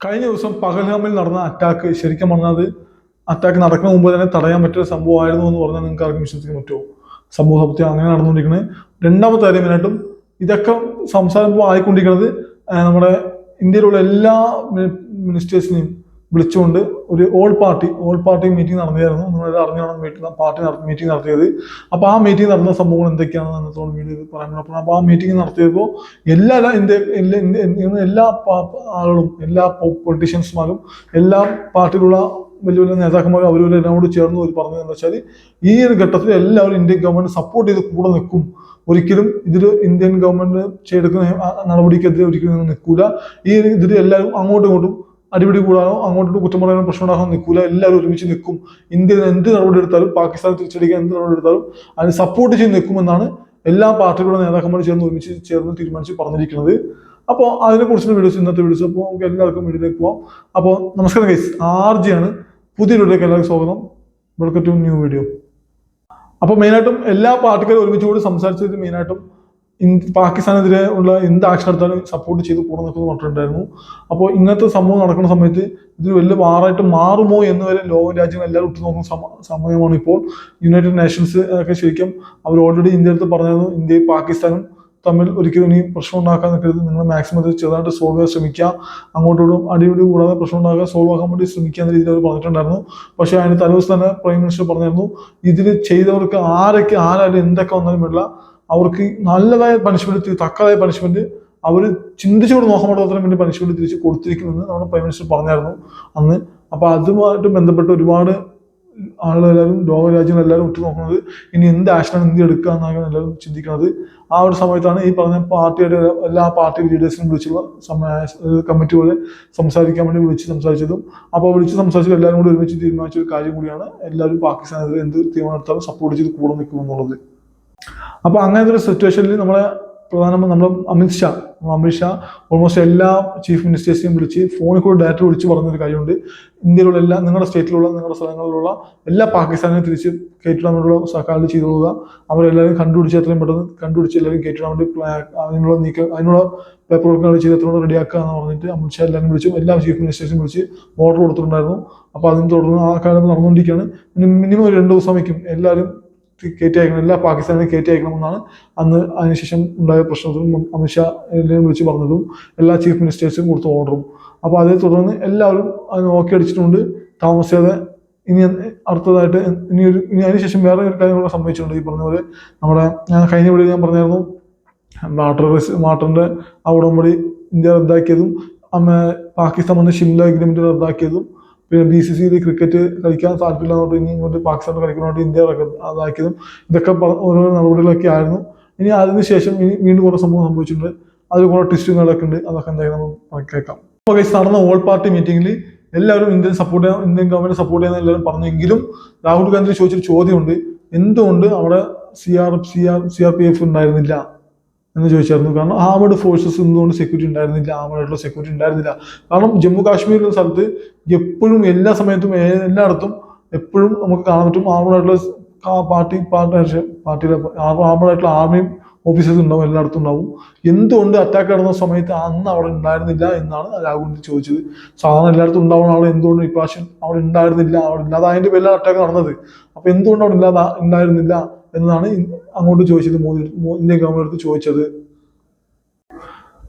കഴിഞ്ഞ ദിവസം പകൽഗാമിൽ നടന്ന അറ്റാക്ക് ശരിക്കും പറഞ്ഞത് അറ്റാക്ക് നടക്കുന്ന മുമ്പ് തന്നെ തടയാൻ പറ്റിയ സംഭവമായിരുന്നു എന്ന് പറഞ്ഞാൽ നിങ്ങൾക്ക് ആർക്കും വിശ്വസിക്കാൻ പറ്റുമോ? സമൂഹത്തിൽ അങ്ങനെ നടന്നുകൊണ്ടിരിക്കുന്നത് രണ്ടാമത്തെ കാര്യം മെയിനായിട്ടും ഇതൊക്കെ സംസാരം ആയിക്കൊണ്ടിരിക്കുന്നത് നമ്മുടെ ഇന്ത്യയിലുള്ള എല്ലാ മിനിസ്റ്റേഴ്സിനെയും വിളിച്ചുകൊണ്ട് ഒരു all party all party meeting നടന്നിരുന്നു. നിങ്ങൾ അറിഞ്ഞാണ് മീറ്റിംഗ് പാർട്ടി മീറ്റിംഗ് നടത്തിയത്. അപ്പോൾ ആ മീറ്റിംഗ് നടന്ന സംഭവങ്ങൾ എന്തൊക്കെയാണെന്ന് അന്നത്തോളം വീഡിയോ പറയാൻ അപ്പോൾ ആ മീറ്റിംഗ് നടത്തിയപ്പോൾ എല്ലാ ഇന്ത്യ എല്ലാ ആളുകളും എല്ലാ പൊളിറ്റീഷ്യൻസ്മാരും എല്ലാ പാർട്ടിയിലുള്ള വലിയ വലിയ നേതാക്കന്മാരും അവരും എന്നോട് ചേർന്ന് ഒരു പറഞ്ഞത് എന്താ വെച്ചാൽ ഈ ഒരു ഘട്ടത്തിൽ എല്ലാവരും ഇന്ത്യൻ ഗവൺമെന്റ് സപ്പോർട്ട് ചെയ്ത് കൂടെ നിൽക്കും. ഒരിക്കലും ഇതിൽ ഇന്ത്യൻ ഗവൺമെന്റ് ചെയ്തെടുക്കുന്ന നടപടിക്കെതിരെ ഒരിക്കലും നിൽക്കൂല. ഈ ഇതിൽ എല്ലാവരും അങ്ങോട്ടും ഇങ്ങോട്ടും അടിപിടി കൂടാനോ അങ്ങോട്ടും കുറ്റം പറയാനോ പ്രശ്നം ഉണ്ടാകാനോ എല്ലാവരും ഒരുമിച്ച് നിൽക്കും. ഇന്ത്യ എന്ത് നടപടി എടുത്താലും പാകിസ്ഥാൻ തിരിച്ചടിക്കാൻ എന്ത് നടപടി എടുത്താലും അതിന് സപ്പോർട്ട് ചെയ്ത് നിൽക്കുമെന്നാണ് എല്ലാ പാർട്ടികളുടെ നേതാക്കന്മാർ ചേർന്ന് ഒരുമിച്ച് ചേർന്ന് തീരുമാനിച്ച് പറഞ്ഞിരിക്കുന്നത്. അപ്പോൾ അതിനെക്കുറിച്ചുള്ള വീഡിയോസ് ഇന്നത്തെ വീഡിയോസ് അപ്പോൾ നമുക്ക് എല്ലാവർക്കും വീഡിയോയിലേക്ക് പോവാം. അപ്പോൾ നമസ്കാരം ഗൈസ് ആർ ആണ്. പുതിയ വീഡിയോയിലേക്ക് എല്ലാവർക്കും സ്വാഗതം. വെൽക്കം ടു ന്യൂ വീഡിയോ അപ്പോൾ മെയിനായിട്ടും എല്ലാ പാർട്ടികളും ഒരുമിച്ച് കൂടി സംസാരിച്ചത് മെയിനായിട്ടും പാകിസ്ഥാനെതിരെ ഉള്ള എന്ത് ആക്ഷൻ എടുത്താലും സപ്പോർട്ട് ചെയ്ത് കൂടെ നിൽക്കുന്നു പറഞ്ഞിട്ടുണ്ടായിരുന്നു അപ്പോൾ ഇങ്ങനത്തെ സംഭവം നടക്കുന്ന സമയത്ത് ഇത് വലിയ വാറായിട്ട് മാറുമോ എന്ന് വരെ ലോക രാജ്യങ്ങൾ എല്ലാവരും ഉറ്റുനോക്കുന്ന സമ- സമയമാണ് ഇപ്പോൾ. യുണൈറ്റഡ് നേഷൻസ് ഒക്കെ ശരിക്കും അവർ ഓൾറെഡി ഇന്ത്യ അടുത്ത് പറഞ്ഞിരുന്നു ഇന്ത്യയും പാകിസ്ഥാനും തമ്മിൽ ഒരിക്കലും ഇനി പ്രശ്നം ഉണ്ടാക്കാൻ നിൽക്കരുത്. നിങ്ങൾ മാക്സിമം ഇത് ചെറുതായിട്ട് സോൾവ് ചെയ്യാൻ ശ്രമിക്കുക. അങ്ങോട്ടോടും അടിപിടി കൂടാതെ പ്രശ്നം ഉണ്ടാക്കാൻ സോൾവ് ആക്കാൻ വേണ്ടി ശ്രമിക്കുക എന്ന രീതിയിൽ അവർ പറഞ്ഞിട്ടുണ്ടായിരുന്നു. പക്ഷേ അതിന് തലേദിവസം തന്നെ പ്രൈം മിനിസ്റ്റർ പറഞ്ഞിരുന്നു ഇതിൽ ചെയ്തവർക്ക് ആരൊക്കെ ആരായാലും എന്തൊക്കെ വന്നാലും വിടില്ല അവർക്ക് നല്ലതായ പണിഷ്മെന്റ് തക്കതായ പണിഷ്മെന്റ് അവർ ചിന്തിച്ചുകൊണ്ട് നോക്കാൻ വേണ്ടി പണിഷ്മെന്റ് തിരിച്ച് കൊടുത്തിരിക്കുമെന്ന് നമ്മുടെ പ്രൈം മിനിസ്റ്റർ പറഞ്ഞായിരുന്നു അന്ന്. അപ്പൊ അതുമായിട്ട് ബന്ധപ്പെട്ട് ഒരുപാട് ആളുകളെല്ലാവരും ലോകരാജ്യങ്ങളെല്ലാവരും ഉറ്റുനോക്കുന്നത് ഇനി എന്ത് ആക്ഷനാണ് ഇന്ത്യ എടുക്കുക എന്നാണ് എല്ലാവരും ചിന്തിക്കുന്നത്. ആ ഒരു സമയത്താണ് ഈ പറഞ്ഞ പാർട്ടിയുടെ എല്ലാ പാർട്ടി ലീഡേഴ്സിനും വിളിച്ചുള്ള കമ്മിറ്റി പോലെ സംസാരിക്കാൻ വേണ്ടി വിളിച്ച് സംസാരിച്ചതും. അപ്പോൾ വിളിച്ച് സംസാരിച്ചത് എല്ലാവരും കൂടി ഒരുമിച്ച് തീരുമാനിച്ച ഒരു കാര്യം കൂടിയാണ് എല്ലാവരും പാകിസ്ഥാനെതിരെ എന്ത് തീരുമാനം എടുത്താലും സപ്പോർട്ട് ചെയ്ത് കൂടെ നിൽക്കും എന്നുള്ളത് അപ്പൊ അങ്ങനത്തെ ഒരു സിറ്റുവേഷനിൽ നമ്മളെ പ്രധാനമന്ത്രി നമ്മുടെ അമിത്ഷാ അമിത്ഷാ ഓൾമോസ്റ്റ് എല്ലാ ചീഫ് മിനിസ്റ്റേഴ്സിനെയും വിളിച്ച് ഫോണിൽ കൂടെ ഡയറക്റ്റ് വിളിച്ച് പറഞ്ഞൊരു കാര്യമുണ്ട്. ഇന്ത്യയിലുള്ള എല്ലാ നിങ്ങളുടെ സ്റ്റേറ്റിലുള്ള നിങ്ങളുടെ സ്ഥലങ്ങളിലുള്ള എല്ലാ പാകിസ്ഥാനെയും തിരിച്ച് കയറ്റിടാൻ വേണ്ടിയുള്ള സർക്കാരിൽ ചെയ്തു കൊടുക്കുക അവരെല്ലാവരും കണ്ടുപിടിച്ച് എത്രയും പെട്ടെന്ന് കണ്ടുപിടിച്ച് എല്ലാവരും കയറ്റിടാൻ വേണ്ടി അതിനുള്ള നീക്കം അതിനുള്ള പേപ്പർ വർക്കുകൾ ചെയ്ത് എത്രയോടെ റെഡിയാക്കുക എന്ന് പറഞ്ഞിട്ട് അമിത്ഷാ എല്ലാവരും വിളിച്ചു എല്ലാ ചീഫ് മിനിസ്റ്റേഴ്സും വിളിച്ച് ഓർഡർ കൊടുത്തിട്ടുണ്ടായിരുന്നു. അപ്പോൾ അതിന് തുടർന്ന് ആ കാലം നടന്നുകൊണ്ടിരിക്കുകയാണ്. മിനിമം ഒരു രണ്ട് ദിവസം വയ്ക്കും. എല്ലാവരും കയറ്റി അയക്കണം എല്ലാ പാകിസ്ഥാനിലും കയറ്റി അയക്കണമെന്നാണ് അന്ന് അതിനുശേഷം ഉണ്ടായ പ്രശ്നത്തിലും അമിത്ഷാ വിളിച്ച് പറഞ്ഞതും എല്ലാ ചീഫ് മിനിസ്റ്റേഴ്സും കൊടുത്ത ഓർഡറും. അപ്പോൾ അതേ തുടർന്ന് എല്ലാവരും അത് നോക്കി അടിച്ചിട്ടുണ്ട്. താമസിയാതെ ഇനി അടുത്തതായിട്ട് ഇനി ഒരു ഇനി അതിനുശേഷം വേറെ ഒരു കാര്യം കൂടെ സംഭവിച്ചിട്ടുണ്ട്. ഈ പറഞ്ഞ പോലെ നമ്മുടെ ഞാൻ കഴിഞ്ഞ വീഡിയോ ഞാൻ പറഞ്ഞായിരുന്നു വാട്ടർ വാട്ടറിന്റെ ആ ഉടമ്പടി ഇന്ത്യ റദ്ദാക്കിയതും പാകിസ്ഥാൻ വന്ന് ഷിംല അഗ്രിമെന്റ് റദ്ദാക്കിയതും പിന്നെ ബി സി സിയിൽ ക്രിക്കറ്റ് കളിക്കാൻ താല്പര്യമില്ലാതെ ഇനി ഇങ്ങോട്ട് പാകിസ്ഥാൻ കളിക്കുന്നതുകൊണ്ട് ഇന്ത്യ അതാക്കിയതും ഇതൊക്കെ ഓരോ നടപടികളൊക്കെ ആയിരുന്നു. ഇനി അതിനുശേഷം ഇനി വീണ്ടും കുറേ സംഭവം സംഭവിച്ചിട്ടുണ്ട്. അതിൽ കുറേ ട്വിസ്റ്റുകളൊക്കെ ഉണ്ട്. അതൊക്കെ എന്തായാലും നമുക്ക് കേൾക്കാം. അപ്പോൾ കഴിച്ച് നടന്ന ഓൾ പാർട്ടി മീറ്റിംഗിൽ എല്ലാവരും ഇന്ത്യൻ സപ്പോർട്ട് ചെയ്യാൻ ഇന്ത്യൻ ഗവൺമെന്റ് സപ്പോർട്ട് ചെയ്യാൻ എല്ലാവരും പറഞ്ഞെങ്കിലും രാഹുൽ ഗാന്ധി ചോദിച്ചൊരു ചോദ്യമുണ്ട്. എന്തുകൊണ്ട് അവിടെ C R C R C R P F ഉണ്ടായിരുന്നില്ല? എന്ന് ചോദിച്ചായിരുന്നു. കാരണം ആമഡ് ഫോഴ്സസ് എന്തുകൊണ്ട് സെക്യൂരിറ്റി ഉണ്ടായിരുന്നില്ല. ആമഡായിട്ടുള്ള സെക്യൂരിറ്റി ഉണ്ടായിരുന്നില്ല. കാരണം ജമ്മു കാശ്മീർ എന്ന സ്ഥലത്ത് എപ്പോഴും എല്ലാ സമയത്തും എല്ലായിടത്തും എപ്പോഴും നമുക്ക് കാണാൻ പറ്റും ആമഡായിട്ടുള്ള പാർട്ടി പാർട്ടി പാർട്ടിയിലെ ആമഡായിട്ടുള്ള ആർമിയും ഓഫീസേഴ്സ് ഉണ്ടാവും എല്ലായിടത്തും ഉണ്ടാവും. എന്തുകൊണ്ട് അറ്റാക്ക് നടന്ന സമയത്ത് അന്ന് അവിടെ ഉണ്ടായിരുന്നില്ല എന്നാണ് രാഹുൽ ഗാന്ധി ചോദിച്ചത്. സാധാരണ എല്ലായിടത്തും ഉണ്ടാവുന്ന ആൾ എന്തുകൊണ്ട് ഇപ്രാവശ്യം അവിടെ ഉണ്ടായിരുന്നില്ല? അവിടെ ഇല്ലാതെ അതിന്റെ പേരിലാണ് അറ്റാക്ക് നടന്നത്. അപ്പൊ എന്തുകൊണ്ട് അവിടെ ഇല്ലാതെ ഉണ്ടായിരുന്നില്ല? എന്നതാണ് ഇ- അങ്ങോട്ട് ചോദിച്ചത് മോദി ഇന്ത്യൻ ഗവൺമെന്റ് അടുത്ത് ചോദിച്ചത്.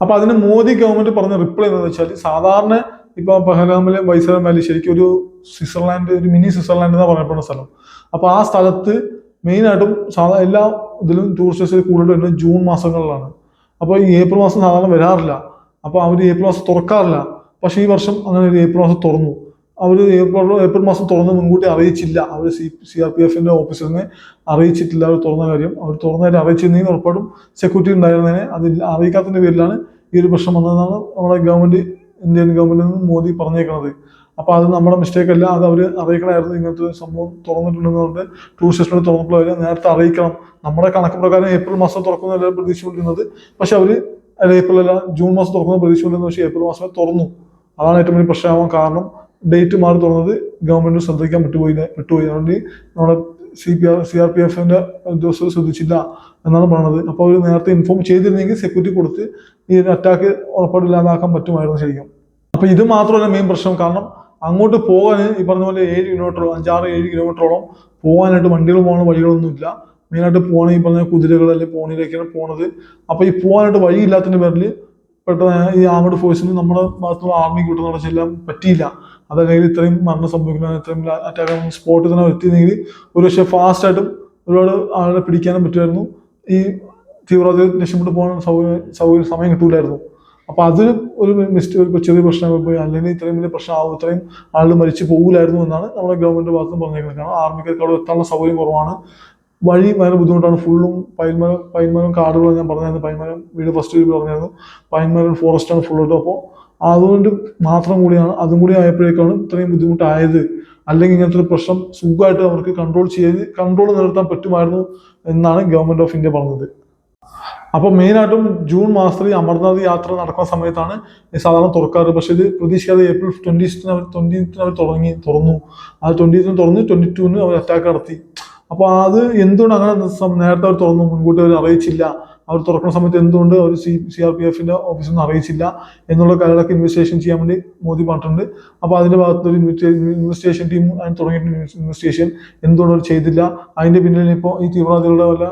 അപ്പൊ അതിന് മോദി ഗവൺമെന്റ് പറഞ്ഞ റിപ്ലൈ എന്താണെന്ന് വെച്ചാൽ സാധാരണ ഇപ്പൊ പഹൽഗാമിലെ വൈസരം വാലി ശരിക്കും ഒരു സ്വിറ്റ്സർലാൻഡ് ഒരു മിനി സ്വിറ്റ്സർലാൻഡ് എന്ന് പറയപ്പെടുന്ന സ്ഥലം. അപ്പൊ ആ സ്ഥലത്ത് മെയിനായിട്ടും സാധാ എല്ലാ ഇതിലും ടൂറിസ്റ്റ് കൂടുതൽ വരുന്നത് ജൂൺ മാസങ്ങളിലാണ്. അപ്പോൾ ഈ ഏപ്രിൽ മാസം സാധാരണ വരാറില്ല. അപ്പോൾ അവർ ഏപ്രിൽ മാസം തുറക്കാറില്ല. പക്ഷേ ഈ വർഷം അങ്ങനെ ഒരു ഏപ്രിൽ മാസം തുറന്നു. അവർ ഏപ്രിൽ ഏപ്രിൽ മാസം തുറന്ന് മുൻകൂട്ടി അറിയിച്ചില്ല. അവർ സി സി ആർ പി എഫിന്റെ ഓഫീസറിനെ അറിയിച്ചിട്ടില്ല. അവർ തുറന്ന കാര്യം അവർ തുറന്ന കാര്യം അറിയിച്ചിരുന്നെങ്കിൽ ഉറപ്പാടും സെക്യൂരിറ്റി ഉണ്ടായിരുന്നതിനെ അതിൽ അറിയിക്കാത്തതിന്റെ പേരിലാണ് ഈ ഒരു പ്രശ്നം വന്നതെന്നാണ് നമ്മുടെ ഗവൺമെന്റ് ഇന്ത്യൻ ഗവൺമെന്റ് നിന്ന് മോദി പറഞ്ഞേക്കുന്നത് അപ്പോൾ അത് നമ്മുടെ മിസ്റ്റേക്ക് അല്ല. അത് അവർ അറിയിക്കണമായിരുന്നു. ഇങ്ങനത്തെ ഒരു സംഭവം തുറന്നിട്ടുണ്ടെന്ന് പറഞ്ഞിട്ട് ടൂറിസ്റ്റ് തുറന്നിട്ടുള്ള നേരത്തെ അറിയിക്കണം. നമ്മുടെ കണക്ക് പ്രകാരം ഏപ്രിൽ മാസം തുറക്കുന്ന എല്ലാവരും പ്രതീക്ഷിച്ചുകൊണ്ടിരുന്നത്. പക്ഷെ അവർ ഏപ്രിൽ അല്ല ജൂൺ മാസം തുറക്കുന്ന പ്രതീക്ഷിച്ചുകൊണ്ടിരുന്നത്. പക്ഷേ ഏപ്രിൽ മാസമേ തുറന്നു. അതാണ് ഏറ്റവും വലിയ പ്രശ്നമാവാൻ കാരണം. ഡേറ്റ് മാറി തുറന്നത് ഗവൺമെന്റ് ശ്രദ്ധിക്കാൻ വിട്ടുപോയി വിട്ടുപോയി അതുകൊണ്ട് നമ്മുടെ C P R C R P എഫിന്റെ ഉദ്യോഗസ്ഥർ ശ്രദ്ധിച്ചില്ല എന്നാണ് പറയുന്നത് അപ്പോൾ അവർ നേരത്തെ ഇൻഫോം ചെയ്തിരുന്നെങ്കിൽ സെക്യൂരിറ്റി കൊടുത്ത് ഈ അറ്റാക്ക് ഉറപ്പാടില്ലാതാക്കാൻ പറ്റുമായിരുന്നു ശരിക്കും. അപ്പോൾ ഇത് മാത്രമല്ല മെയിൻ പ്രശ്നം. കാരണം അങ്ങോട്ട് പോകാൻ ഈ പറഞ്ഞ പോലെ ഏഴ് കിലോമീറ്റർ അഞ്ചാറ് ഏഴ് കിലോമീറ്ററോളം പോകാനായിട്ട് വണ്ടികൾ പോകുന്ന വഴികളൊന്നുമില്ല. മെയിനായിട്ട് പോകണ ഈ പറഞ്ഞ കുതിരകൾ അല്ലെങ്കിൽ പോണിയിലേക്കാണ് പോണത്. അപ്പോൾ ഈ പോകാനായിട്ട് വഴിയില്ലാത്തതിന്റെ പേരിൽ പെട്ടെന്ന് ഈ ആമഡ് ഫോഴ്സിന് നമ്മുടെ ഭാഗത്തുള്ള ആർമി വിട്ടുന്ന ചെല്ലാൻ പറ്റിയില്ല. അതല്ലെങ്കിൽ ഇത്രയും മരണം സംഭവിക്കുന്ന ഇത്രയും അറ്റാക്ക് സ്പോട്ടിൽ തന്നെ എത്തിയെങ്കിൽ ഒരു പക്ഷേ ഫാസ്റ്റ് ആയിട്ടും ഒരുപാട് ആളുകളെ പിടിക്കാനും പറ്റുമായിരുന്നു. ഈ തീവ്രവാദികൾ രക്ഷപ്പെട്ടു പോകാൻ സൗകര്യം സമയം കിട്ടൂലായിരുന്നു. അപ്പൊ അതൊരു ഒരു മിസ്റ്റേക്ക് ഒരു ചെറിയ പ്രശ്നം പോയി. അല്ലെങ്കിൽ ഇത്രയും വലിയ പ്രശ്നമാവും ഇത്രയും ആളുകൾ മരിച്ചു പോകില്ലായിരുന്നു എന്നാണ് നമ്മുടെ ഗവൺമെന്റ് ഭാഗത്തും പറഞ്ഞിരിക്കുന്നത്. കാരണം ആർമിക്കാർക്ക് അവിടെ എത്താനുള്ള സൗകര്യം കുറവാണ്. വഴി ഭയങ്കര ബുദ്ധിമുട്ടാണ്. ഫുള്ളും പൈൻമരം പൈൻമരം കാടുകൾ ഞാൻ പറഞ്ഞായിരുന്നു പൈൻമരം വീട് ഫസ്റ്റ് വീട് പറഞ്ഞായിരുന്നു പൈൻമരം ഫോറസ്റ്റാണ് ആണ് ഫുള്ള് അപ്പോൾ അതുകൊണ്ട് മാത്രം കൂടിയാണ് അതും കൂടി ആയപ്പോഴേക്കാണ് ഇത്രയും ബുദ്ധിമുട്ടായത്. അല്ലെങ്കിൽ ഇങ്ങനത്തെ ഒരു പ്രശ്നം സുഖമായിട്ട് അവർക്ക് കൺട്രോൾ ചെയ്ത് കൺട്രോൾ നിലനിർത്താൻ പറ്റുമായിരുന്നു എന്നാണ് ഗവൺമെന്റ് ഓഫ് ഇന്ത്യ പറഞ്ഞത്. അപ്പൊ മെയിനായിട്ടും ജൂൺ മാസത്തിൽ അമർനാഥ് യാത്ര നടക്കുന്ന സമയത്താണ് സാധാരണ തുറക്കാറ്. പക്ഷേ ഇത് പ്രതീക്ഷിക്കാതെ ഏപ്രിൽ ട്വന്റിന് അവർ ട്വന്റിന് അവർ തുടങ്ങി തുറന്നു. ആ ട്വന്റിന് തുറന്ന് ട്വന്റി ടൂവിന് അവർ അറ്റാക്ക് നടത്തി. അപ്പോൾ അത് എന്തുകൊണ്ട് അങ്ങനെ നേരത്തെ അവർ തുറന്നു? മുൻകൂട്ടി അവർ അറിയിച്ചില്ല. അവർ തുറക്കുന്ന സമയത്ത് എന്തുകൊണ്ട് അവർ സി സി ആർ പി എഫിന്റെ ഓഫീസിൽ നിന്ന് അറിയിച്ചില്ല എന്നുള്ള കാര്യങ്ങളൊക്കെ ഇൻവെസ്റ്റിഗേഷൻ ചെയ്യാൻ വേണ്ടി മോദി പറഞ്ഞിട്ടുണ്ട്. അപ്പോൾ അതിന്റെ ഭാഗത്ത് ഒരു ഇൻവെസ്റ്റിഗേഷൻ ടീം അതിന് തുടങ്ങിയിട്ടുണ്ട് ഇൻവെസ്റ്റിഗേഷൻ എന്തുകൊണ്ട് അവർ ചെയ്തില്ല? അതിന്റെ പിന്നിൽ ഇപ്പോൾ ഈ തീവ്രവാദികളുടെ വല്ല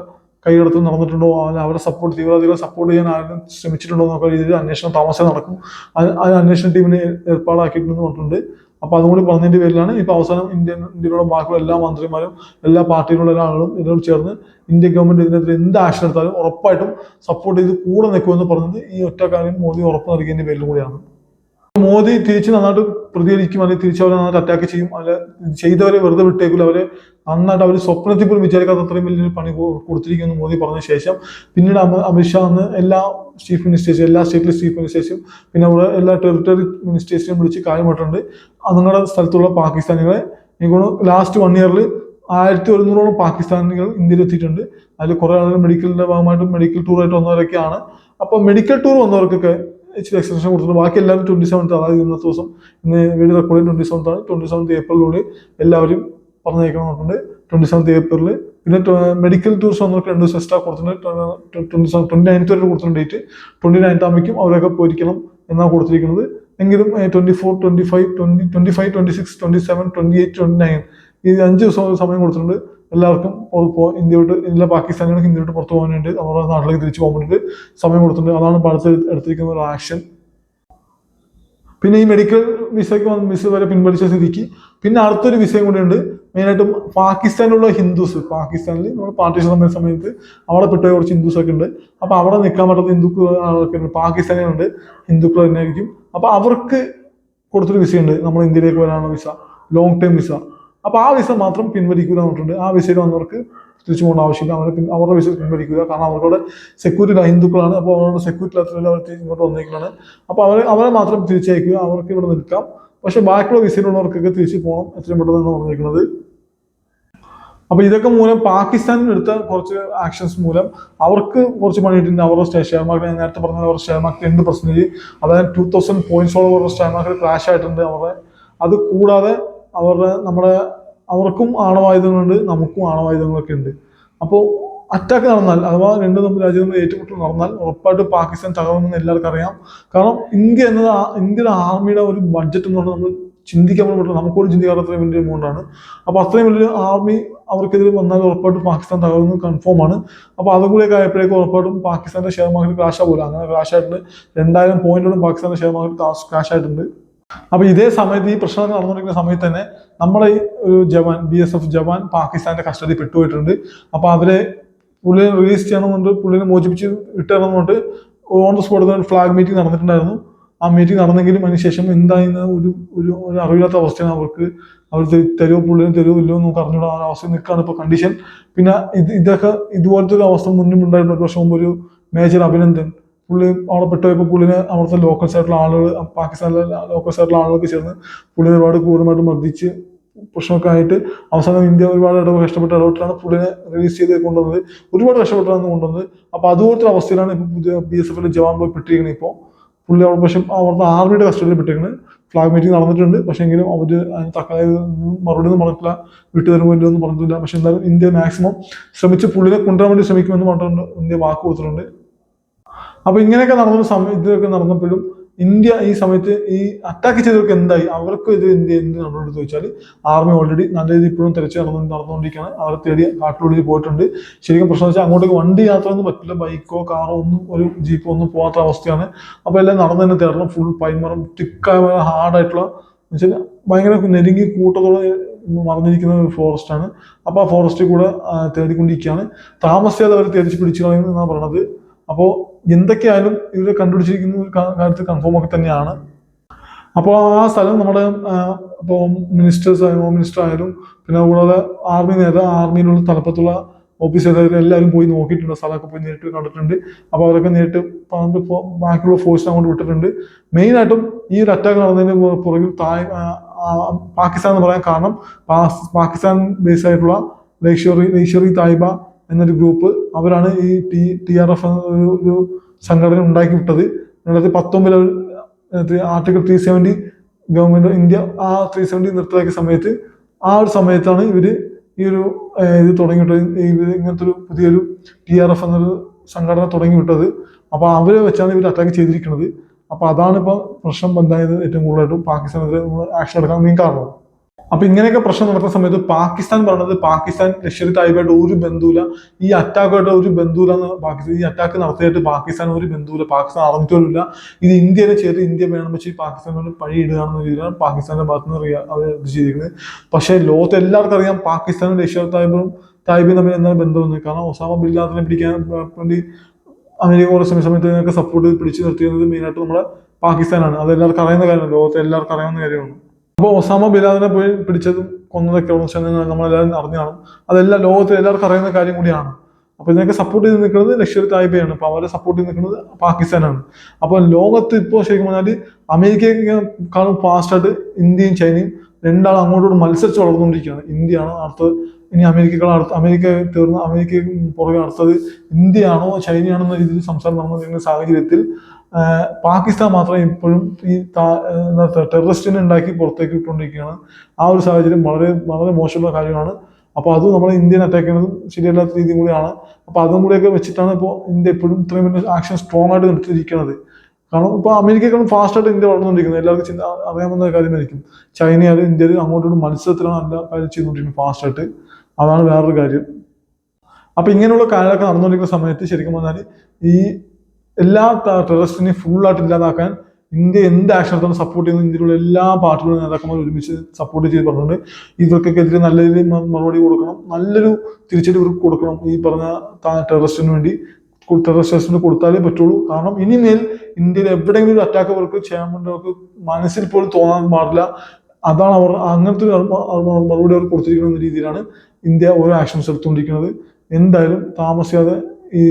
കൈകടത്തൽ നടന്നിട്ടുണ്ടോ? അല്ല അവരെ സപ്പോർട്ട് തീവ്രവാദികളെ സപ്പോർട്ട് ചെയ്യാൻ ആരും ശ്രമിച്ചിട്ടുണ്ടോ? എന്നൊക്കെ രീതിയിൽ അന്വേഷണം താമസം നടക്കും. അത് അന്വേഷണ ടീമിനെ ഏർപ്പാടാക്കിയിട്ടുണ്ടെന്ന് പറഞ്ഞിട്ടുണ്ട്. അപ്പൊ അതും കൂടി പറഞ്ഞതിന്റെ പേരിലാണ് ഇപ്പൊ അവസാനം ഇന്ത്യൻ ഇന്ത്യയിലുള്ള ബാക്കിയുള്ള എല്ലാ മന്ത്രിമാരും എല്ലാ പാർട്ടിയിലുള്ള എല്ലാ ആളുകളും ഇതിനോട് ചേർന്ന് ഇന്ത്യ ഗവൺമെന്റ് ഇതിനെതിരെ എന്ത് ആക്ഷൻ എടുത്താലും ഉറപ്പായിട്ടും സപ്പോർട്ട് ചെയ്ത് കൂടെ നിൽക്കുമെന്ന് പറഞ്ഞത് ഈ ഒറ്റ കാര്യം മോദി ഉറപ്പ് നൽകിയതിന്റെ പേരിലും കൂടിയാണ്. മോദി തിരിച്ച് നന്നായിട്ട് പ്രതികരിക്കും അല്ലെങ്കിൽ തിരിച്ച് അവരെ നന്നായിട്ട് അറ്റാക്ക് ചെയ്യും അല്ലെ ചെയ്തവരെ വെറുതെ വിട്ടേക്കില്ല അവരെ നന്നായിട്ട് അവർ സ്വപ്നത്തിൽ പോലും വിചാരിക്കാത്ത അത്രയും വലിയൊരു പണി കൊടുത്തിരിക്കുന്നു മോദി പറഞ്ഞ ശേഷം പിന്നീട് അമ- അമിത്ഷാ അന്ന് എല്ലാ ചീഫ് മിനിസ്റ്റേഴ്സും എല്ലാ സ്റ്റേറ്റിലെ ചീഫ് മിനിസ്റ്റേഴ്സും പിന്നെ അവിടെ എല്ലാ ടെറിട്ടറി മിനിസ്റ്റേഴ്സിനെയും വിളിച്ച് കാര്യമായിട്ടുണ്ട്. നിങ്ങളുടെ സ്ഥലത്തുള്ള പാകിസ്ഥാനികളെ എനിക്ക് ലാസ്റ്റ് വൺ ഇയറിൽ ആയിരത്തി ഒരുന്നൂറോളം പാകിസ്ഥാനികൾ ഇന്ത്യയിൽ എത്തിയിട്ടുണ്ട്. അതിൽ കുറെ ആളുകൾ മെഡിക്കലിന്റെ ഭാഗമായിട്ടും മെഡിക്കൽ ടൂർ ആയിട്ട് വന്നവരൊക്കെയാണ്. അപ്പൊ മെഡിക്കൽ ടൂർ വന്നവർക്കൊക്കെ ഇച്ചിരി എക്സ്റ്റൻഷൻ കൊടുത്തിട്ടുണ്ട്. ബാക്കി എല്ലാവരും ട്വന്റി സെവൻത്ത് അതായത് ഇന്നത്തെ ദിവസം ഇന്ന് വീഡിയോ റെക്കോർഡിങ് ട്വന്റി സെവൻത്ത് ആണ്. ട്വന്റി സെവൻത്ത് ഏപ്രിലൂടെ എല്ലാവരും പറഞ്ഞേക്കണമെന്നുണ്ട് ട്വന്റി സെവൻത്ത് ഏപ്രിൽ പിന്നെ മെഡിക്കൽ ടൂർസ് വന്നവർക്ക് രണ്ട് ദിവസം എക്സ്ട്രാ കൊടുത്തിട്ടുണ്ട്. ട്വന്റി സെവൻ ട്വന്റി നയൻത്ത് വരെ കൊടുത്തിട്ടുണ്ട് ഡേറ്റ് ട്വന്റി നയൻത്ത് ആകുമ്പോഴേക്കും അവരൊക്കെ പോയിരിക്കണം എന്നാണ് കൊടുത്തിരിക്കുന്നത്. എങ്കിലും twenty four twenty five twenty twenty five twenty six twenty seven twenty eight twenty nine ഈ അഞ്ച് ദിവസം സമയം കൊടുത്തിട്ടുണ്ട്. എല്ലാവർക്കും ഇന്ത്യ വിട്ട് എല്ലാ പാകിസ്ഥാനികൾക്ക് ഇന്ത്യ വിട്ട് പുറത്തു പോകാൻ വേണ്ടി അവരുടെ നാട്ടിലേക്ക് തിരിച്ചു പോകാൻ വേണ്ടിയിട്ട് സമയം കൊടുത്തിട്ടുണ്ട്. അതാണ് ഇപ്പോൾ എടുത്തിരിക്കുന്ന ഒരു ആക്ഷൻ പിന്നെ ഈ മെഡിക്കൽ വിസയ്ക്ക് വന്ന് വിസ വരെ പിൻവലിച്ച സ്ഥിതിക്ക്. പിന്നെ അടുത്തൊരു വിസയും കൂടെ ഉണ്ട് മെയിനായിട്ടും പാകിസ്ഥാനിലുള്ള ഹിന്ദുസ്. പാകിസ്ഥാനിൽ നമ്മൾ പാർട്ടീഷൻ ചെയ്ത സമയത്ത് അവിടെ പെട്ട കുറച്ച് ഹിന്ദുസ് ഒക്കെ ഉണ്ട്. അപ്പോൾ അവിടെ നിൽക്കാൻ പറ്റാത്ത ഹിന്ദുക്കൾ ആളൊക്കെ ഉണ്ട് പാകിസ്ഥാനികളുണ്ട്. ഹിന്ദുക്കൾ തന്നെ ആയിരിക്കും അപ്പൊ അവർക്ക് കൊടുത്തൊരു വിസയുണ്ട് നമ്മൾ ഇന്ത്യയിലേക്ക് വരാനുള്ള വിസ ലോങ് ടേം വിസ അപ്പൊ ആ വിസ മാത്രം പിൻവലിക്കുക എന്ന് പറഞ്ഞിട്ടുണ്ട്. ആ വിസയിൽ വന്നവർക്ക് തിരിച്ചു പോകേണ്ട ആവശ്യമില്ല. അവരെ പിൻ- അവരുടെ വിസ പിൻവലിക്കുക കാരണം അവരുടെ സെക്യൂരിറ്റി ഹിന്ദുക്കളാണ്. അപ്പോൾ അവരുടെ സെക്യൂരിറ്റി ലെറ്ററിൽ അവർ ഇങ്ങോട്ട് വന്നേക്കാണ് അപ്പോൾ അവരെ അവരെ മാത്രം തിരിച്ചയക്കുക. അവർക്ക് ഇവിടെ നിൽക്കാം. പക്ഷേ ബാക്കിയുള്ള വിസയിലുള്ളവർക്കൊക്കെ തിരിച്ചു പോകണം. എത്രയും പെട്ടെന്ന് പറഞ്ഞിരിക്കുന്നത് അപ്പോൾ ഇതൊക്കെ മൂലം പാകിസ്ഥാൻ എടുത്ത കുറച്ച് ആക്ഷൻസ് മൂലം അവർക്ക് കുറച്ച് പണിയിട്ടുണ്ട് അവരുടെ ഷെയർ മാർക്കറ്റ് നേരത്തെ പറഞ്ഞ അവരുടെ ഷെയർ മാർക്കറ്റ് രണ്ട് പെർസെന്റേജ് അതായത് ടു തൗസൻഡ് പോയിന്റ്സോളം അവരുടെ ഷെയർ മാർക്കറ്റ് ക്രാഷ് ആയിട്ടുണ്ട് അവരുടെ. അത് കൂടാതെ അവരുടെ നമ്മുടെ അവർക്കും ആണവായുധങ്ങളുണ്ട് നമുക്കും ആണവായുധങ്ങളൊക്കെ ഉണ്ട്. അപ്പോൾ അറ്റാക്ക് നടന്നാൽ അഥവാ രണ്ട് തമ്മിൽ രാജ്യം തമ്മിൽ ഏറ്റുമുട്ടൽ നടന്നാൽ ഉറപ്പായിട്ട് പാകിസ്ഥാൻ തകർന്നെന്ന് എല്ലാവർക്കും അറിയാം. കാരണം ഇന്ത്യ എന്നത് ഇന്ത്യയുടെ ആർമിയുടെ ഒരു ബഡ്ജറ്റ് എന്ന് പറഞ്ഞാൽ നമ്മൾ ചിന്തിക്കാൻ പറ്റും പറ്റില്ല നമുക്കൊരു ചിന്തിക്കാത്ത അത്രയും വലിയ എമൗണ്ട് ആണ്. അപ്പൊ അത്രയും വലിയ ആർമി അവർക്കെതിരെ വന്നാൽ ഉറപ്പായിട്ടും പാകിസ്ഥാൻ തകർന്ന് കൺഫേം ആണ്. അപ്പൊ അതും കൂടെ ആയപ്പോഴേക്കും ഉറപ്പായിട്ടും പാകിസ്ഥാന്റെ ഷെയർ മാർക്കറ്റ് ക്രാഷ് ആവില്ല അങ്ങനെ ക്രാഷ് ആയിട്ടുണ്ട്. രണ്ടായിരം പോയിന്റോളം പാകിസ്ഥാന്റെ ഷെയർ മാർക്കറ്റ് ക്രാഷ് ആയിട്ടുണ്ട്. അപ്പൊ ഇതേ സമയത്ത് ഈ പ്രശ്നം നടന്നുകൊണ്ടിരിക്കുന്ന സമയത്ത് തന്നെ നമ്മുടെ ഈ ഒരു jawan B S F jawan പാകിസ്ഥാന്റെ കസ്റ്റഡി പെട്ടുപോയിട്ടുണ്ട്. അപ്പൊ അവരെ പുള്ളിയെ റിലീസ് ചെയ്യണമെന്നുണ്ട് പുള്ളിനെ മോചിപ്പിച്ച് വിട്ടുതരണമെന്നുണ്ട് on the spot flag meeting നടന്നിട്ടുണ്ടായിരുന്നു. ആ മീറ്റിംഗ് നടന്നെങ്കിലും അതിനുശേഷം എന്തായെന്ന് ഒരു ഒരു ഒരു അറിവില്ലാത്ത അവസ്ഥയാണ് അവർക്ക്. അവർ തരുമോ പുള്ളിനെ തരുമോ ഇല്ലയോ എന്ന് അറിഞ്ഞൂടാ ആ അവസ്ഥ നിൽക്കുകയാണ് ഇപ്പോൾ കണ്ടീഷൻ പിന്നെ ഇത് ഇതൊക്കെ ഇതുപോലത്തെ ഒരു അവസ്ഥ മുന്നും ഉണ്ടായിരുന്നു ഒരു വർഷം മുമ്പ് ഒരു മേജർ അഭിനന്ദൻ പുള്ളി അവിടെ പെട്ടുപോയപ്പോൾ പുള്ളിനെ അവിടുത്തെ ലോക്കൽസ് ആയിട്ടുള്ള ആളുകൾ പാകിസ്ഥാനിലെ ലോക്കൽസ് ആയിട്ടുള്ള ആളുകൾക്ക് ചേർന്ന് പുള്ളിനെ ഒരുപാട് ക്രൂരമായിട്ട് മർദ്ദിച്ച് പ്രശ്നമൊക്കെ ആയിട്ട് അവസാനം ഇന്ത്യ ഒരുപാട് ഇടപെട്ട് കഷ്ടപ്പെട്ട് ഇടപെട്ടാണ് പുള്ളിനെ റിലീസ് ചെയ്ത് കൊണ്ടുവന്നത്. ഒരുപാട് കഷ്ടപ്പെട്ടാണ് കൊണ്ടുവന്നത്. അപ്പോൾ അതുപോലത്തെ അവസ്ഥയിലാണ് ഇപ്പോൾ പുതിയ ബി എസ് എഫിന്റെ ജവാൻ പോയി പെട്ടിരിക്കുന്നത് ഇപ്പോൾ പുള്ളി അവിടെ പക്ഷെ അവിടുത്തെ ആർമിയുടെ കസ്റ്റഡിയിൽ പെട്ടിരിക്കുന്നത് ഫ്ലാഗ് മീറ്റിംഗ് നടന്നിട്ടുണ്ട്. പക്ഷേ എങ്കിലും അവർ തക്കായ മറുപടി ഒന്നും പറഞ്ഞില്ല വിട്ടു തരുമോ ഇല്ലയോ ഒന്നും പറഞ്ഞിട്ടില്ല. പക്ഷെ എന്തായാലും ഇന്ത്യ മാക്സിമം ശ്രമിച്ച് പുള്ളിനെ കൊണ്ടുവരാൻ വേണ്ടി ശ്രമിക്കുമെന്ന് പറഞ്ഞിട്ടുണ്ട്. ഇന്ത്യ വാക്ക് കൊടുത്തിട്ടുണ്ട്. അപ്പൊ ഇങ്ങനെയൊക്കെ നടന്ന സമയം ഇതൊക്കെ നടന്നപ്പോഴും ഇന്ത്യ ഈ സമയത്ത് ഈ അറ്റാക്ക് ചെയ്തവർക്ക് എന്തായി? അവർക്ക് ഇത് ഇന്ത്യ എന്ത് നടന്നുകൊണ്ട് ചോദിച്ചാൽ ആർമി ഓൾറെഡി നല്ല രീതിയിൽ ഇപ്പോഴും തിരച്ചു നടന്നു നടന്നുകൊണ്ടിരിക്കുകയാണ്. അവരെ തേടി കാട്ടിലൂടെ പോയിട്ടുണ്ട്. ശരിക്കും പ്രശ്നം വെച്ചാൽ അങ്ങോട്ടേക്ക് വണ്ടി യാത്ര ഒന്നും പറ്റില്ല. ബൈക്കോ കാറോ ഒന്നും ഒരു ജീപ്പോ ഒന്നും പോകാത്ത അവസ്ഥയാണ്. അപ്പോൾ എല്ലാം നടന്നു തന്നെ തേടണം. ഫുൾ പൈമറും തിക്കായ ഹാർഡായിട്ടുള്ള വെച്ചാൽ ഭയങ്കര നെരുങ്ങി കൂട്ടത്തോടെ മറന്നിരിക്കുന്ന ഒരു ഫോറസ്റ്റ് ആണ്. അപ്പോൾ ആ ഫോറസ്റ്റിൽ കൂടെ തേടിക്കൊണ്ടിരിക്കുകയാണ്. താമസിയാതെ അവർ തിരിച്ചു പിടിച്ചു കളയുമെന്നാണ് പറയണത്. അപ്പോൾ എന്തൊക്കെയായാലും ഇവർ കണ്ടുപിടിച്ചിരിക്കുന്ന കാര്യത്തിൽ കൺഫേം ഒക്കെ തന്നെയാണ്. അപ്പോൾ ആ സ്ഥലം നമ്മുടെ ഇപ്പോൾ മിനിസ്റ്റേഴ്സ് ആയാലും ഹോം മിനിസ്റ്റർ ആയാലും പിന്നെ കൂടാതെ ആർമി നേതാ ആർമിയിലുള്ള തലപ്പത്തുള്ള ഓഫീസർ എല്ലാവരും പോയി നോക്കിയിട്ടുണ്ട്. സ്ഥലമൊക്കെ പോയി നേരിട്ട് കണ്ടിട്ടുണ്ട്. അപ്പോൾ അവരൊക്കെ നേരിട്ട് ബാക്കിയുള്ള ഫോഴ്സ് അങ്ങോട്ട് വിട്ടിട്ടുണ്ട്. മെയിനായിട്ടും ഈ ഒരു അറ്റാക്ക് നടന്നതിന് പുറകിൽ തായ് പാകിസ്ഥാൻ എന്ന് പറയാൻ കാരണം പാകിസ്ഥാൻ ബേസ് ആയിട്ടുള്ള ലൈഷറി ലൈഷറി തായ്ബ എന്നൊരു ഗ്രൂപ്പ് അവരാണ് ഈ ടി ടി ആർ എഫ് എന്ന ഒരു- ഒരു സംഘടന ഉണ്ടാക്കി വിട്ടത്. രണ്ടായിരത്തി പത്തൊമ്പതിൽ article three seventy of India ആ ത്രീ സെവന്റി നിർത്തലാക്കിയ സമയത്ത് ആ ഒരു സമയത്താണ് ഇവർ ഈ ഒരു ഇത് തുടങ്ങി വിട്ടത് ഇങ്ങനത്തെ ഒരു പുതിയൊരു ടി ആർ എഫ് എന്നൊരു സംഘടന തുടങ്ങി വിട്ടത്. അപ്പോൾ അവരെ വെച്ചാണ് ഇവർ അറ്റാക്ക് ചെയ്തിരിക്കുന്നത്. അപ്പോൾ അതാണ് ഇപ്പോൾ പ്രശ്നം ബന്ധമായത് ഏറ്റവും കൂടുതലായിട്ടും പാകിസ്ഥാനെതിരെ നമ്മൾ ആക്ഷൻ എടുക്കാൻ മെയിൻ കാരണം. അപ്പൊ ഇങ്ങനെയൊക്കെ പ്രശ്നം നടക്കുന്ന സമയത്ത് പാകിസ്ഥാൻ പറഞ്ഞത് പാകിസ്ഥാൻ ലഷ്കർ തായ്ബായിട്ട് ഒരു ബന്ധുവില്ല ഈ അറ്റാക്കായിട്ട് ഒരു ബന്ധുവില്ല എന്ന് പാകിസ്ഥാൻ ഈ അറ്റാക്ക് നടത്തിയിട്ട് പാകിസ്ഥാൻ ഒരു ബന്ധുവില്ല പാകിസ്ഥാൻ അറിഞ്ഞിട്ടില്ല ഇത് ഇന്ത്യനെ ചേർത്ത് ഇന്ത്യ വേണം വെച്ച് പാകിസ്ഥാനോട് പഴി ഇടുകയാണെന്ന രീതിയിലാണ് പാകിസ്ഥാന്റെ ഭാഗത്ത് നിന്ന് അവർ ചെയ്തിരിക്കുന്നത്. പക്ഷേ ലോകത്ത് എല്ലാവർക്കും അറിയാം പാകിസ്ഥാനും ലഷ്കർ തായ്ബും തായ്ബയും തമ്മിൽ എന്താണ് ബന്ധമെന്ന് കാരണം ഒസാമ ബിൻ ലാദനെ പിടിക്കാൻ വേണ്ടി അമേരിക്ക കുറേ സമയ- സമയത്ത് സപ്പോർട്ട് പിടിച്ചു നിർത്തിയിരുന്നത് മെയിനായിട്ട് നമ്മുടെ പാകിസ്ഥാനാണ്. അത് എല്ലാവർക്കും അറിയുന്ന കാര്യമാണ്. ലോകത്തെ എല്ലാവർക്കും അറിയാവുന്ന കാര്യമാണ്. അപ്പോൾ ഒസാമ ബിലാദിനെ പോയി പിടിച്ചതും കൊന്നതൊക്കെ നമ്മളെല്ലാവരും അറിഞ്ഞു കാണും. അതെല്ലാം ലോകത്തിൽ എല്ലാവർക്കും അറിയുന്ന കാര്യം കൂടിയാണ്. അപ്പോൾ ഇതിനൊക്കെ സപ്പോർട്ട് ചെയ്ത് നിൽക്കുന്നത് ലഷ്കർ തായ്ബയാണ്. അപ്പോൾ അവരെ സപ്പോർട്ട് ചെയ്ത് നിൽക്കുന്നത് പാകിസ്ഥാനാണ്. അപ്പോൾ ലോകത്ത് ഇപ്പോൾ ശരിക്കും പറഞ്ഞാൽ അമേരിക്കയെക്കാളും ഫാസ്റ്റായിട്ട് ഇന്ത്യയും ചൈനയും രണ്ടാളും അങ്ങോട്ടോട് മത്സരിച്ച് വളർന്നുകൊണ്ടിരിക്കുകയാണ്. ഇന്ത്യയാണ് അടുത്തത്. ഇനി അമേരിക്കകളെ അടുത്ത അമേരിക്ക തീർന്ന് അമേരിക്ക പുറകെ അടുത്തത് ഇന്ത്യയാണോ ചൈനയാണോ എന്ന രീതിയിൽ സംസാരം നടന്നിരിക്കുന്ന സാഹചര്യത്തിൽ പാകിസ്ഥാൻ മാത്രം ഇപ്പോഴും ഈ ടെററിസ്റ്റിനെ ഉണ്ടാക്കി പുറത്തേക്ക് ഇട്ടുകൊണ്ടിരിക്കുകയാണ് ആ ഒരു സാഹചര്യം വളരെ വളരെ മോശമുള്ള കാര്യമാണ്. അപ്പോൾ അത് നമ്മൾ ഇന്ത്യൻ അറ്റാക്ക് ചെയ്യുന്നതും ശരിയല്ലാത്ത രീതിയും കൂടിയാണ്. അപ്പോൾ അതും കൂടിയൊക്കെ വെച്ചിട്ടാണ് ഇപ്പോൾ ഇന്ത്യ എപ്പോഴും ഇത്രയും വലിയ ആക്ഷൻ സ്ട്രോങ് ആയിട്ട് നിർത്തിയിരിക്കുന്നത് കാരണം ഇപ്പോൾ അമേരിക്കക്കാളും ഫാസ്റ്റായിട്ട് ഇന്ത്യ വളർന്നുകൊണ്ടിരിക്കുന്നത്. എല്ലാവർക്കും ചിന്ത അറിയാവുന്ന കാര്യമായിരിക്കും. ചൈനയായാലും ഇന്ത്യയിൽ അങ്ങോട്ടൊരു മത്സരത്തിലാണ് എല്ലാ കാര്യം ചെയ്തുകൊണ്ടിരിക്കുന്നത് ഫാസ്റ്റായിട്ട് അതാണ് വേറൊരു കാര്യം. അപ്പോൾ ഇങ്ങനെയുള്ള കാര്യങ്ങളൊക്കെ നടന്നുകൊണ്ടിരിക്കുന്ന സമയത്ത് ശരിക്കും പറഞ്ഞാൽ ഈ എല്ലാ ടെററിസ്റ്റിനെയും ഫുള്ളായിട്ട് ഇല്ലാതാക്കാൻ ഇന്ത്യ എന്ത് ആക്ഷൻ എടുത്താലും സപ്പോർട്ട് ചെയ്യുന്ന. ഇന്ത്യയിലുള്ള എല്ലാ പാർട്ടികളും നേതാക്കന്മാരും ഒരുമിച്ച് സപ്പോർട്ട് ചെയ്ത് പറഞ്ഞിട്ടുണ്ട്. ഇവർക്കൊക്കെതിരെ നല്ല രീതിയിൽ മറുപടി കൊടുക്കണം. നല്ലൊരു തിരിച്ചടി ഇവർക്ക് കൊടുക്കണം ഈ പറഞ്ഞ ടെററിസ്റ്റിന് വേണ്ടി. ടെററിസ്റ്റിന് കൊടുത്താലേ പറ്റുള്ളൂ. കാരണം ഇനിമേൽ ഇന്ത്യയിൽ എവിടെയെങ്കിലും ഒരു അറ്റാക്ക് അവർക്ക് ചെയ്യാൻ വേണ്ടി അവർക്ക് മനസ്സിൽ പോലും തോന്നാൻ പാടില്ല. അതാണ് അവർ അങ്ങനത്തെ ഒരു മറുപടി അവർ കൊടുത്തിരിക്കുന്ന രീതിയിലാണ് ഇന്ത്യ ഓരോ ആക്ഷൻസ് എടുത്തുകൊണ്ടിരിക്കുന്നത്. എന്തായാലും താമസിയാതെ ഈ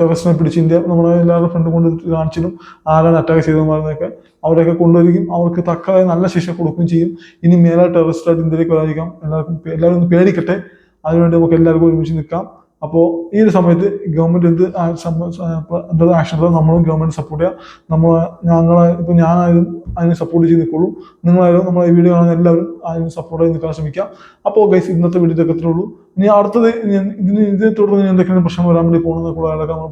ടെററിസ്റ്റിനെ പിടിച്ച് ഇന്ത്യ നമ്മുടെ എല്ലാവരുടെ ഫ്രണ്ട് കൊണ്ട് കാണിച്ചിട്ടും ആരാണ് അറ്റാക്ക് ചെയ്തതെന്നൊക്കെ അവരെയൊക്കെ കൊണ്ടുവരികയും അവർക്ക് തക്കതായ നല്ല ശിക്ഷ കൊടുക്കുകയും ചെയ്യും. ഇനി മേലെ ടെററിസ്റ്റായിട്ട് ഇന്ത്യയിലേക്ക് വരാതിരിക്കാം. എല്ലാവർക്കും എല്ലാവരും ഒന്ന് പേടിക്കട്ടെ. അതിനുവേണ്ടി നമുക്ക് എല്ലാവർക്കും ഒരുമിച്ച് നിൽക്കാം. അപ്പോൾ ഈ ഒരു സമയത്ത് ഗവൺമെന്റ് എന്ത് ആക്ഷൻ നമ്മളും ഗവൺമെന്റ് സപ്പോർട്ട് ചെയ്യാം. നമ്മൾ ഞങ്ങളെ ഇപ്പോൾ ഞാനായാലും അതിന് സപ്പോർട്ട് ചെയ്ത് നിൽക്കുള്ളൂ. നിങ്ങളായാലും നമ്മളെ ഈ വീഡിയോ കാണുന്ന എല്ലാവരും അതിന് സപ്പോർട്ട് ചെയ്ത് നിൽക്കാൻ ശ്രമിക്കാം. അപ്പോൾ ഗൈസ് ഇന്നത്തെ വീഡിയോ ഇതൊക്കെ ഉള്ളൂ. ഇനി അടുത്തത് ഇതിന് ഇതിനെ തുടർന്ന് എന്തൊക്കെയാണ് പ്രശ്നം വരാൻ വേണ്ടി പോകുന്നത് കൂടാതെ നമ്മൾ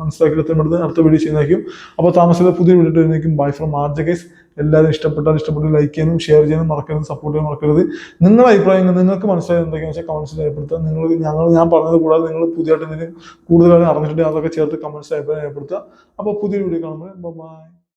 മനസ്സിലാക്കി എത്തുന്നത് അടുത്ത വീഡിയോ ചെയ്യുന്നതായിരിക്കും. അപ്പോൾ താമസിയാതെ പുതിയ വീഡിയോ വരുന്നതായിരിക്കും. ബൈ ഫ്രം ആർജ ഗൈസ് എല്ലാവരും ഇഷ്ടപ്പെട്ടാൽ ഇഷ്ടപ്പെട്ട് ലൈക്ക് ചെയ്യാനും ഷെയർ ചെയ്യാനും മറക്കരുത് സപ്പോർട്ട് ചെയ്യാൻ മറക്കരുത്. നിങ്ങളുടെ അഭിപ്രായങ്ങൾ നിങ്ങൾക്ക് മനസ്സിലായത് എന്തൊക്കെയാണെന്ന് വെച്ചാൽ കമൻസിൽ രേഖപ്പെടുത്തുക. നിങ്ങൾ ഞങ്ങൾ ഞാൻ പറഞ്ഞത് കൂടാതെ നിങ്ങൾ പുതിയതായിട്ട് എന്തെങ്കിലും കൂടുതൽ കാര്യം അറിഞ്ഞിട്ടുണ്ടെങ്കിൽ അതൊക്കെ ചേർത്ത് കമൻസിൽ അഭിപ്രായം രേഖപ്പെടുത്തുക. അപ്പോൾ പുതിയ വീഡിയോ കാണുമ്പോൾ ബൈ